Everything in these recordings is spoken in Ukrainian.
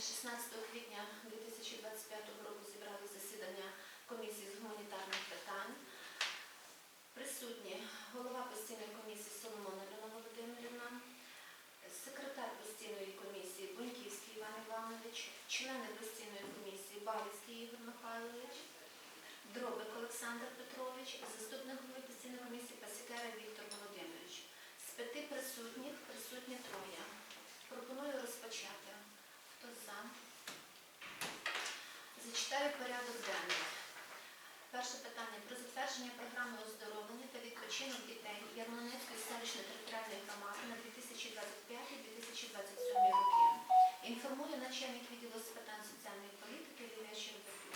16 квітня 2025 року зібрали засідання комісії з гуманітарних питань. Присутні голова постійної комісії Соломона Ірина Володимирівна, секретар постійної комісії Буньківський Іван Іванович, члени постійної комісії Балицький Ігор Михайлович, Дробик Олександр Петрович, заступник голови постійної комісії Пасікера Віктор Володимирович. З п'яти присутніх присутні троє. Пропоную розпочати. Хто за? Зачитаю порядок денний. Перше питання про затвердження програми оздоровлення та відпочинок дітей Ярмолинецької селищної територіальної громади на 2025-2027 роки. Інформує начальник відділу з питань соціальної політики Лілія Щербаків.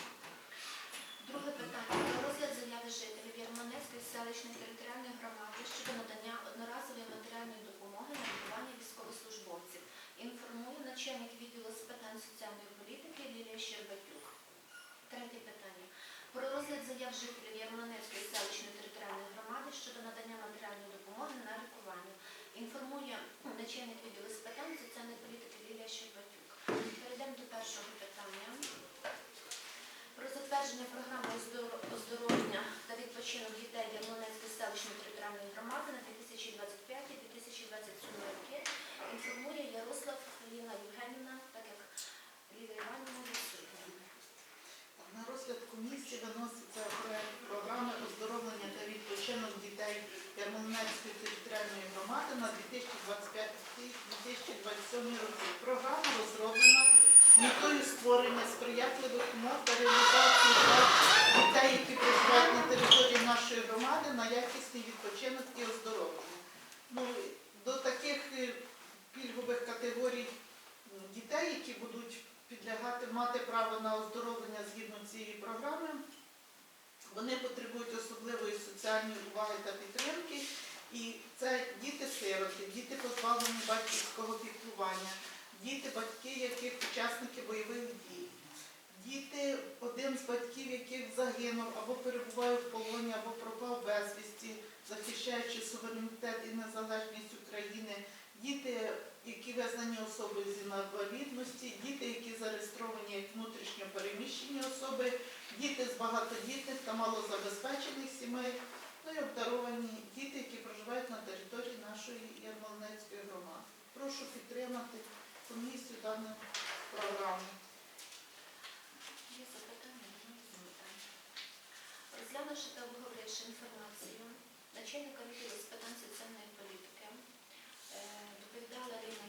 Друге питання про розгляд заяви жителів Ярмолинецької селищної територіальної громади щодо надання одноразової матеріальної допомоги на лікування військовослужбовців. Інформує начальник відділу з питань соціальної політики Лілія Щербатюк. Третє питання. Про розгляд заяв жителів Ярмолинецької селищної територіальної громади щодо надання матеріальної допомоги на лікування. Інформує начальник відділу з питань соціальної політики Лілія Щербатюк. Перейдемо до першого питання. Про затвердження програми оздоро- оздоровлення та відпочинок дітей Ярмолинецької селищної територіальної громади на 2025-2027 роки інформує Ярослав Ліна Євгенівна, так як Ліна Іванівна відсутня. На розгляд комісії виноситься проект програми оздоровлення та відпочинок дітей Ярмолинецької територіальної громади на 2025-2027 роки. Програма розроблена з метою створення умов реалізації прав дітей, які проживають на території нашої громади, на якісний відпочинок і оздоровлення. Ну, до таких е, пільгових категорій дітей, які будуть підлягати, мати право на оздоровлення згідно цієї програми. Вони потребують особливої соціальної уваги та підтримки. І це діти-сироти, діти позбавлені батьківського піклування, діти, батьки, яких учасники бойових один з батьків, яких загинув або перебуває в полоні, або пропав безвісті, захищаючи суверенітет і незалежність України, діти, які визнані особи з інвалідності, діти, які зареєстровані як внутрішньо переміщені особи, діти з багатодітних та малозабезпечених сімей, ну і обдаровані діти, які проживають на території нашої Ярмолинецької громади. Прошу підтримати комісію дану програму. Та обговоривши інформацію начальника відділу з питань соціальної політики, е, доповідала Ліна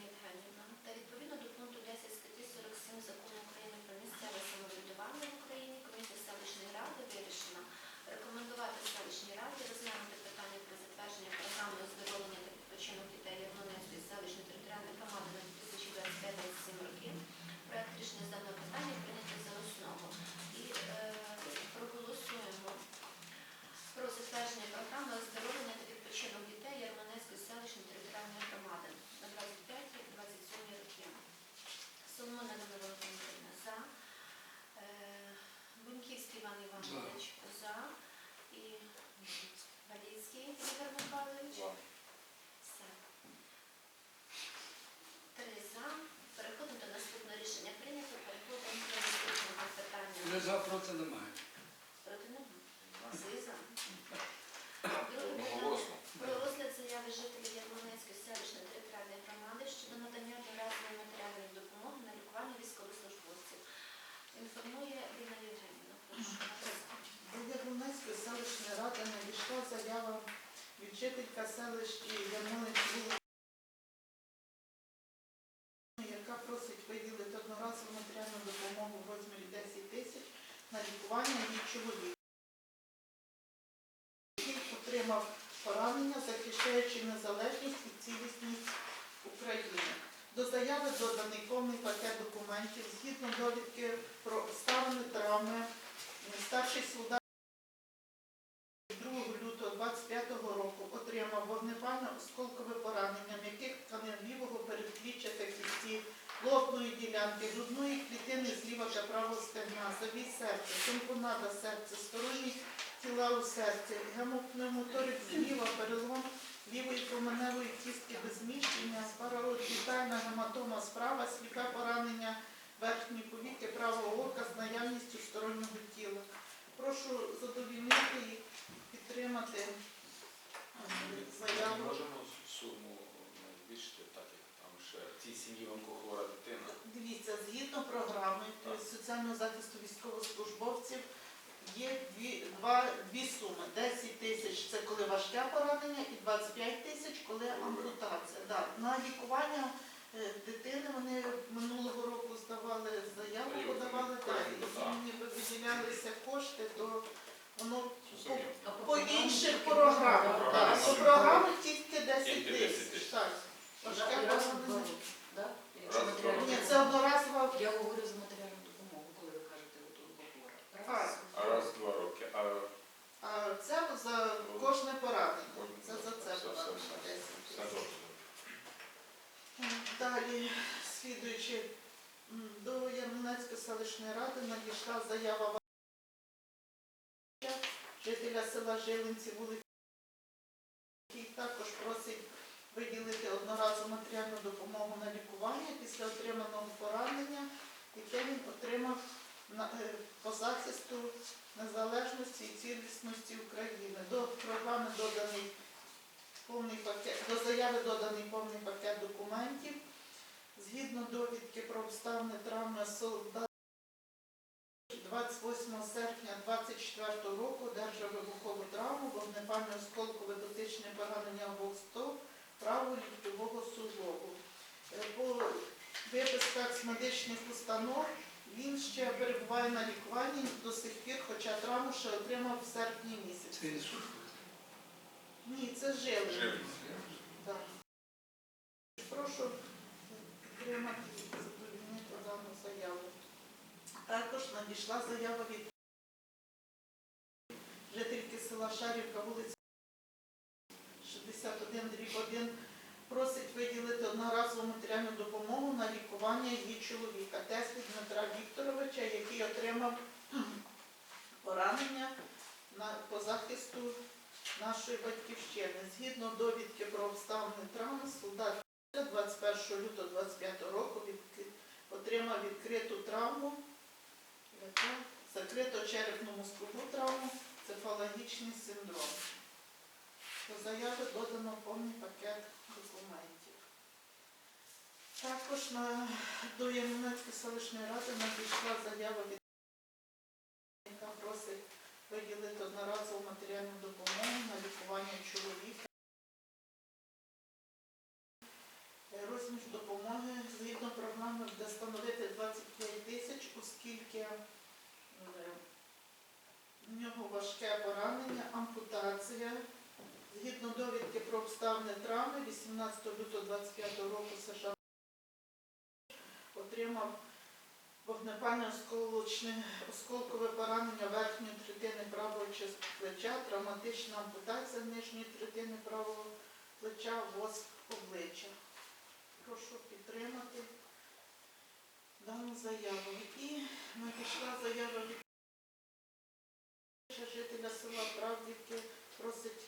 25-го року отримав вогнепальне осколкове поранення, м'яких тканин лівого передпліччя та кісті, лобної ділянки, грудної клітини зліва та правого стегна, завій серця, тампонада серця, сторонні тіла у серці, гемопневмоторик зліва, перелом лівої променевої кістки без зміщення, паралотітальна гематома справа, сліпе поранення верхньої повіки правого ока з наявністю стороннього тіла. Прошу задовільнити їх підтримати е, Ми заяву. можемо суму збільшити, так як там ще в цій сім'ї онкохвора дитина. Дивіться, згідно програми е, соціального захисту військовослужбовців є дві, два, дві суми. 10 тисяч це коли важке поранення і 25 тисяч, коли ампутація. Да. На лікування е, дитини вони минулого року здавали заяву, подавали, так, і їм виділялися кошти, то воно по, інших програмах. Так, по програмах тільки 10 тисяч. Так. Ні, це одноразова Я говорю за матеріальну допомогу, коли ви кажете от онкохвора. Раз. А раз в два роки. А А це за кожне поранення. Це за це все, все, поранення все, 10 все тисяч. добре. Далі, слідуючи, м, до Ярмолинецької селищної ради надійшла заява жителя села Жилинці, вулиці, який також просить виділити одноразову матеріальну допомогу на лікування після отриманого поранення, яке він отримав е, по захисту незалежності і цілісності України. До програми доданий повний пакет, до заяви доданий повний пакет документів. Згідно довідки про обставини травми солдат 28 серпня 24 року одержав вибухову травму, вогнепальне осколкове дотичне поранення обох стоп, правого ліктового суглобу. Е, По виписках з медичних установ він ще перебуває на лікуванні до сих пір, хоча травму ще отримав в серпні місяці. Це. Ні, це жили. Прошу підтримати і задовольнити дану заяву. Також надійшла заява від жительки села Шарівка, вулиця 61, дріб 1, просить виділити одноразову матеріальну допомогу на лікування її чоловіка, Теслі Дмитра Вікторовича, який отримав поранення по захисту нашої батьківщини. Згідно довідки про обставини травми, солдат 21 лютого 25 року отримав відкриту травму, яка закрито черепну мозкову травму, цефалагічний синдром. До заяви додано повний пакет документів. Також на, до Ямунецької селищної ради надійшла заява від яка просить виділити одноразову матеріальну допомогу на лікування чоловіка. Е, Розмір допомоги згідно програми буде становити 25 тисяч, оскільки е, в нього важке поранення, ампутація. Згідно довідки про обставини травми 18 лютого 25 року США отримав вогнепальне осколочне осколкове поранення верхньої третини правого плеча, травматична ампутація нижньої третини правого плеча, воск обличчя. Прошу підтримати дану заяву. І надійшла заява від жителя села Правдівки, просить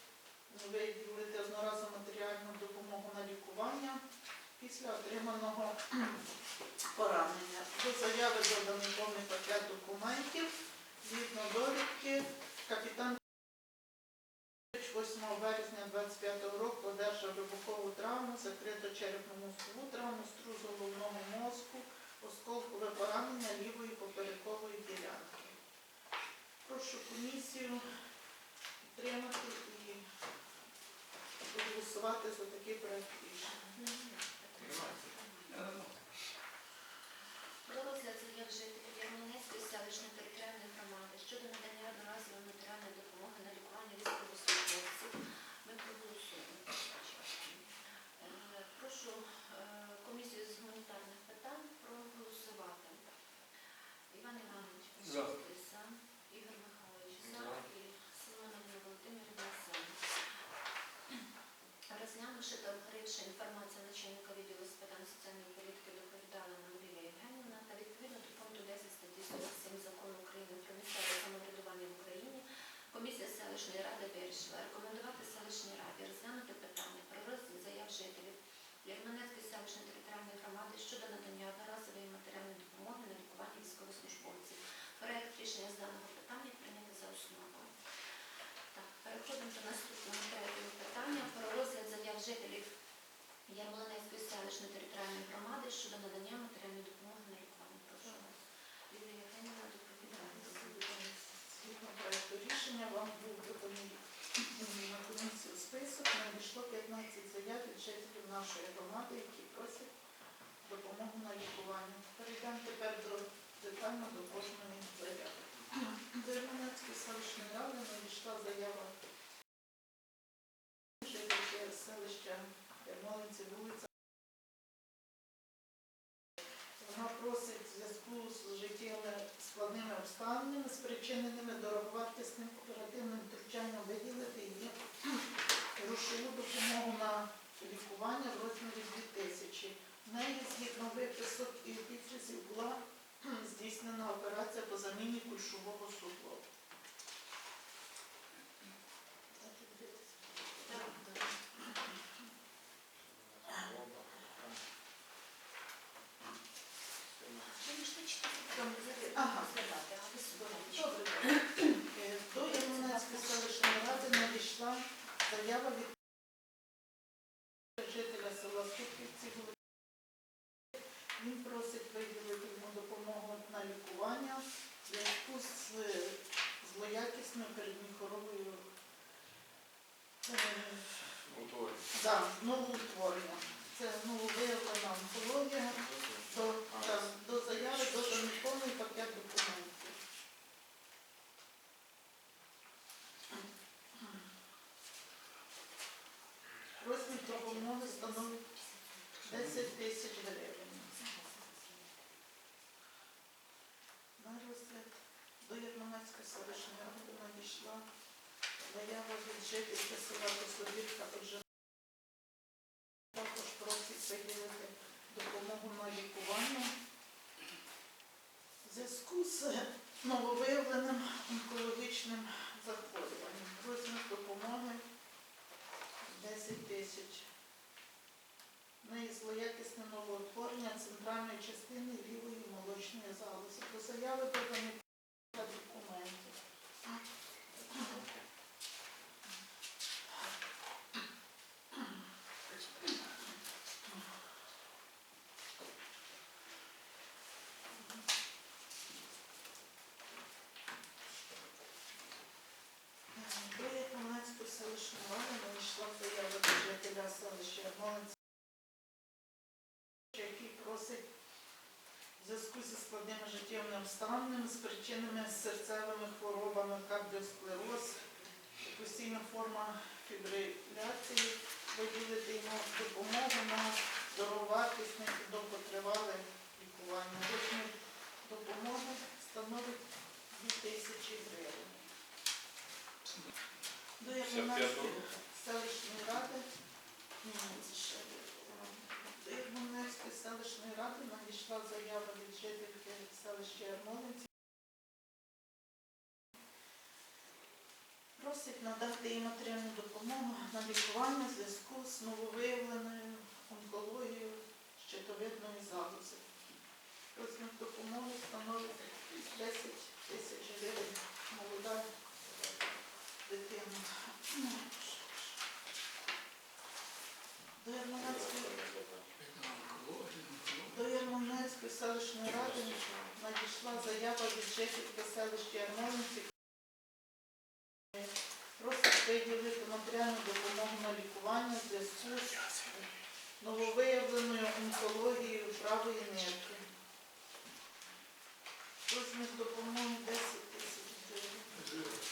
виділити одноразову матеріальну допомогу на лікування після отриманого поранення. До заяви доданий повний пакет документів. Згідно довідки, капітан 8 березня 25 року одержав вибухову травму, закрито черепну мозкову травму, струс головного мозку, осколкове поранення лівої поперекової ділянки. Прошу комісію підтримати і проголосувати за такий проект рішення. селищної ради вирішила рекомендувати селищній раді розглянути питання про розгляд заяв жителів Ярмонецької селищної територіальної громади щодо надання одноразової матеріальної допомоги на лікування військовослужбовців. Проект рішення з даного питання прийняти за основу. Так, переходимо до наступного третього питання про розгляд заяв жителів Ярмолинецької селищної територіальної громади щодо надання матеріальної допомоги на лікування. Прошу вас. Лілія Євгенівна, доповідає. Згідно проекту рішення вам був список. Надійшло 15 заяв від жителів нашої громади, які просять допомогу на лікування. Перейдемо тепер до детально до кожної заяви. До Ірманецької селищної ради надійшла заява селища Ярмолинці, вулиця. Вона просить в зв'язку з життєвими складними обставинами, спричиненими дороговартісним оперативним втручанням виділити її грошову допомогу на лікування в розмірі 2 тисячі. В неї згідно виписок і підрізів, була здійснена операція по заміні кульшового суглобу. Ви ж не читали, там Ага. розглядати, а ви собираєте. Добре. Е, До Ірманецької селищної ради надійшла заява від жителя села Сухівці. Він просить виділити йому допомогу на лікування в зв'язку з злоякісною передміхоровою е, Готові. да, новоутворення. Це нововиявлена онкологія. До, да, до заяви доданий повний пакет документів. Допомоги становить 10 тисяч гривень. На розгляд до Єрманецької селищної ради надійшла заява від жительки села Кословірка Оржа. Також просить виділити допомогу на лікування в зв'язку з нововиявленим онкологічним захворюванням. Розмір допомоги 10 тисяч. Неї злоякісне новоутворення центральної частини лівої молочної залози. До заяви додані документів. До Ярмолинської селищної ради надійшла заява до жителя селища Ярмолинськ, який просить в зв'язку зі складними обставинами, спричиненими серцевими хворобами, кардіосклероз, постійна форма фібриляції, виділити йому допомогу на дороговартісне і довготривале лікування. Розмір допомоги становить 2 тисячі гривень. До Ярмонецької селищної ради ще до Ярмонецької селищної ради надійшла заява від жительки селища Ярмолинці. Просить надати їй матеріальну допомогу на лікування в зв'язку з нововиявленою онкологією щитовидної залози. Розмір допомоги становить 10 тисяч гривень. Молода дитина. До Ярмолинської до Ярмолинської селищної ради надійшла жительки селища Ярмолинці. Просить виділити матеріальну допомогу на лікування в зв'язку з онкологією правої нирки. Розмір допомоги 10 тисяч гривень.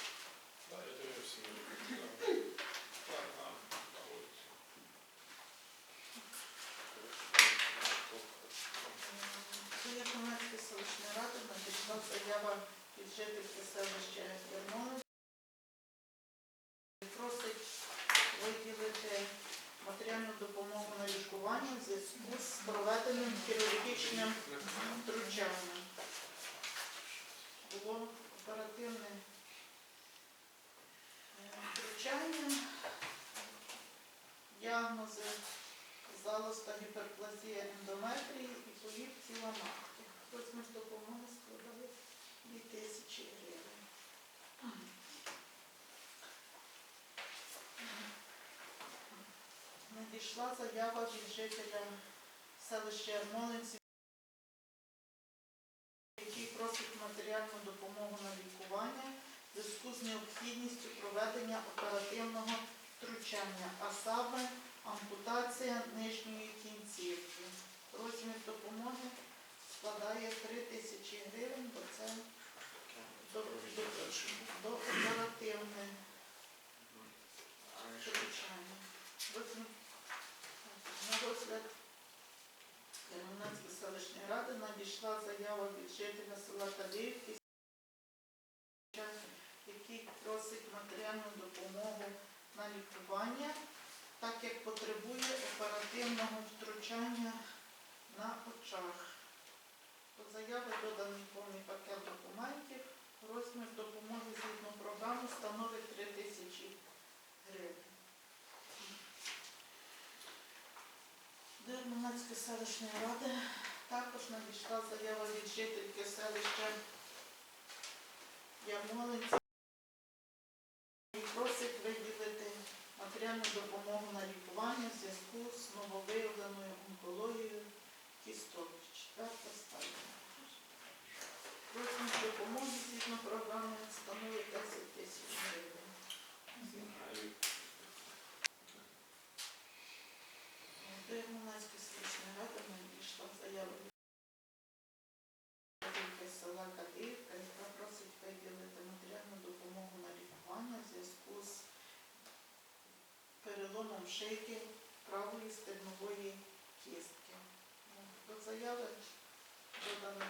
До Ярмолинської селищної ради надійшла заява від жительки селища Ярмолинці. Просить виділити матеріальну допомогу на лікування в зв'язку з проведеним хірургічним втручанням. Було оперативне е, втручання, діагнози залоста гіперплазія ендометрії і поліп тіла матки. Розмір допомоги складає 2 тисячі гривень. Надійшла заява від жителя селища Ярмолинці, який просить матеріальну допомогу на лікування в зв'язку з необхідністю проведення оперативного втручання, а саме ампутація нижньої кінцівки. Розмір допомоги складає 3 тисячі гривень, бо це до, до, до оперативне втручання. Розгляд Кременецької селищної ради надійшла заява від жителя села Кадиївки, який просить матеріальну допомогу на лікування, так як потребує оперативного втручання на очах. До заяви доданий повний пакет документів. Розмір допомоги згідно програми становить 3 тисячі гривень. До Ярмолинської селищної ради також надійшла заява від жительки селища Ярмолинці і просить виділити матеріальну допомогу на лікування в зв'язку з нововиявленою онкологією кісток. Четверта стадія. Розмір допомоги згідно програми становить 10 тисяч гривень. До Ярмолинської селищної ради надійшла заява від жительки села Кадиївка, яка просить виділити матеріальну допомогу на лікування в зв'язку з переломом шийки правої стегнової кістки. Ну, До заяви додано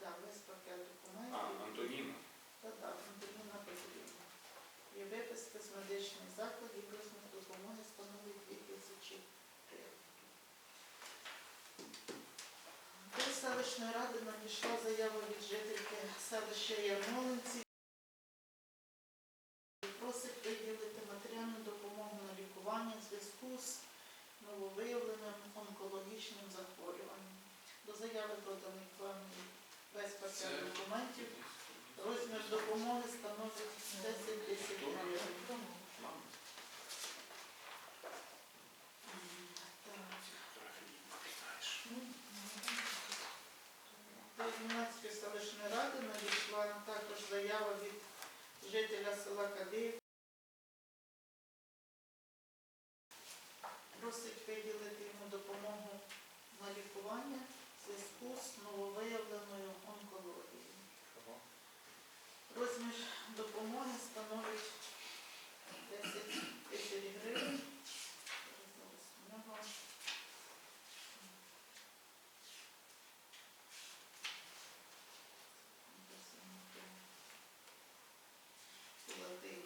да, весь пакет А, документів. Антоніна. Та так, Антоніна Петрівна. І виписка з медичних закладів розмір допомоги становить 2 тисячі гривень. До селищної ради надійшла заява від жительки селища Ярмолинці. Просить виділити матеріальну допомогу на лікування в зв'язку з нововиявленим онкологічним захворюванням. До заяви доданий певний весь пакет Це- документів. Розмір допомоги становить 10 тисяч гривень. Мама. Змінацької селищної ради надійшла також заява від жителя села Кадиїв. Просить виділити йому допомогу на лікування в зв'язку з нововиявленою онкологією. Розмір допомоги становить 10 тисяч гривень. Зараз у нього. Ладий.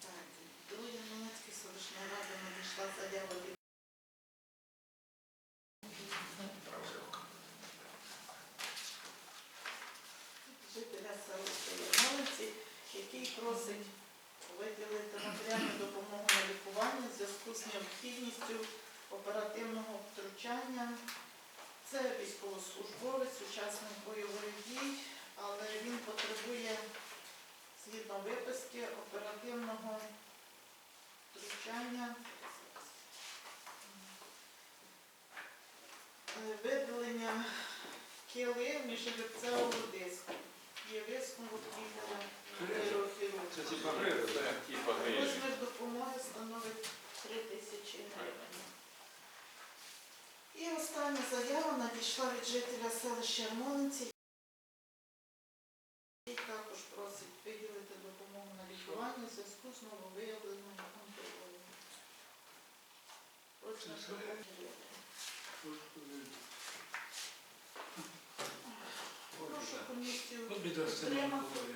Так, до Яманецької селищної ради надійшла заява від жителя селища Ярмолинці, який просить виділити матеріальну допомогу на лікування в зв'язку з необхідністю оперативного втручання. Це військовослужбовець, учасник бойових дій, але він потребує згідно виписки оперативного втручання е, видалення кили міжребцевого диску. Є висновок гриби. Розмір допомоги становить 3 тисячі гривень. І остання заява надійшла від жителя селища Ярмолинці, який також просить виділити допомогу на лікування в зв'язку з нововиявленою онкологією. Прошу комісію підтримати